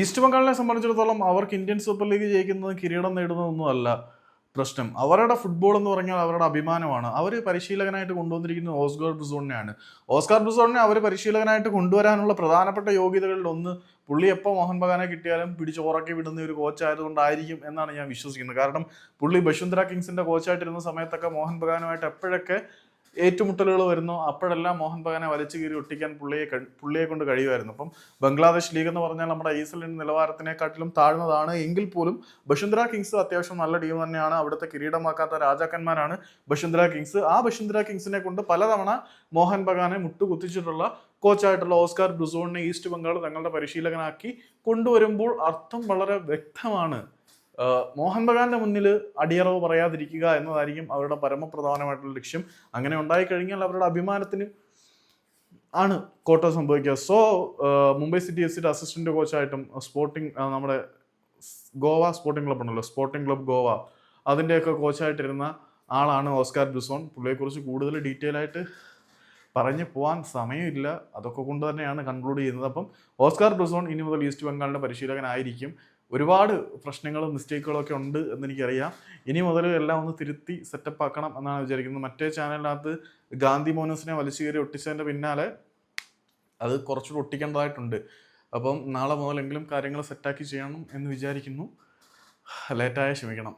East ബംഗാളിനെ സംബന്ധിച്ചിടത്തോളം അവർക്ക് ഇന്ത്യൻ സൂപ്പർ ലീഗ് ജയിക്കുന്നത് കിരീടം നേടുന്നതൊന്നും അല്ല പ്രശ്നം. അവരുടെ ഫുട്ബോൾ എന്ന് പറഞ്ഞാൽ അവരുടെ അഭിമാനമാണ്. അവർ പരിശീലകനായിട്ട് കൊണ്ടുവന്നിരിക്കുന്ന ഓസ്കാർ ബ്രിസോണിനെയാണ്. ഓസ്കാർ ബ്രിസോണിനെ അവർ പരിശീലകനായിട്ട് കൊണ്ടുവരാനുള്ള പ്രധാനപ്പെട്ട യോഗ്യതകളിൽ ഒന്ന് പുള്ളി എപ്പോൾ മോഹൻ ബഗാനെ കിട്ടിയാലും പിടിച്ചോറക്കി വിടുന്ന ഒരു കോച്ചായതുകൊണ്ടായിരിക്കും എന്നാണ് ഞാൻ വിശ്വസിക്കുന്നത്. കാരണം പുള്ളി ബഷുന്ധര കിങ്സിന്റെ കോച്ചായിട്ടിരുന്ന സമയത്തൊക്കെ മോഹൻ ബഗാനുമായിട്ട് എപ്പോഴൊക്കെ ഏറ്റുമുട്ടലുകൾ വരുന്നു. അപ്പോഴെല്ലാം മോഹൻ ബഗാനെ വലിച്ചു കീറി ഒട്ടിക്കാൻ പുള്ളിയെ പുള്ളിയെ കൊണ്ട് കഴിയുമായിരുന്നു. അപ്പം ബംഗ്ലാദേശ് ലീഗ് എന്ന് പറഞ്ഞാൽ നമ്മുടെ ഐസലിൻ നിലവാരത്തിനെക്കാട്ടിലും താഴ്ന്നതാണ്. എങ്കിൽ പോലും ബഷുന്ധര കിങ്സ് അത്യാവശ്യം നല്ല ടീം തന്നെയാണ്. അവിടുത്തെ കിരീടമാക്കാത്ത രാജാക്കന്മാരാണ് ബഷുന്ധര കിങ്സ്. ആ ബഷുന്ധര കിങ്സിനെ കൊണ്ട് പലതവണ മോഹൻ ബഗാനെ മുട്ടുകുത്തിച്ചിട്ടുള്ള കോച്ചായിട്ടുള്ള ഓസ്കാർ ബ്രിസോണിനെ ഈസ്റ്റ് ബംഗാൾ തങ്ങളുടെ പരിശീലകനാക്കി കൊണ്ടുവരുമ്പോൾ അർത്ഥം വളരെ വ്യക്തമാണ്. മോഹൻ ബഗാന്റെ മുന്നിൽ അടിയറവ് പറയാതിരിക്കുക എന്നതായിരിക്കും അവരുടെ പരമപ്രധാനമായിട്ടുള്ള ലക്ഷ്യം. അങ്ങനെ ഉണ്ടായിക്കഴിഞ്ഞാൽ അവരുടെ അഭിമാനത്തിന് ആണ് കോട്ട സംഭവിക്കുക. So Mumbai city F assistant കോച്ചായിട്ടും sporting നമ്മുടെ ഗോവ സ്പോർട്ടിംഗ് ക്ലബ് ഉണ്ടല്ലോ സ്പോർട്ടിംഗ് ക്ലബ് ഗോവ അതിന്റെയൊക്കെ കോച്ചായിട്ടിരുന്ന ആളാണ് ഓസ്കാർ ബിസോൺ പുള്ളിയെക്കുറിച്ച് കൂടുതൽ ഡീറ്റെയിൽ ആയിട്ട് പറഞ്ഞു പോകാൻ സമയമില്ല. അതൊക്കെ കൊണ്ട് തന്നെയാണ് കൺക്ലൂഡ് ചെയ്യുന്നത്. അപ്പം ഓസ്കാർ ബ്രിസോൺ ഇനി മുതൽ ഈസ്റ്റ് ബംഗാളിന്റെ പരിശീലകനായിരിക്കും. ഒരുപാട് പ്രശ്നങ്ങളും മിസ്റ്റേക്കുകളും ഒക്കെ ഉണ്ട് എന്നെനിക്കറിയാം. ഇനി മുതൽ എല്ലാം ഒന്ന് തിരുത്തി സെറ്റപ്പ് ആക്കണം എന്നാണ് വിചാരിക്കുന്നത്. മറ്റേ ചാനലിനകത്ത് ഗാന്ധി മോനസിനെ വലിച്ചു കയറി ഒട്ടിച്ചതിന്റെ പിന്നാലെ അത് കുറച്ചുകൂടി ഒട്ടിക്കേണ്ടതായിട്ടുണ്ട്. അപ്പം നാളെ മുതലെങ്കിലും കാര്യങ്ങൾ സെറ്റാക്കി ചെയ്യണം എന്ന് വിചാരിക്കുന്നു. ലേറ്റായ ക്ഷമിക്കണം.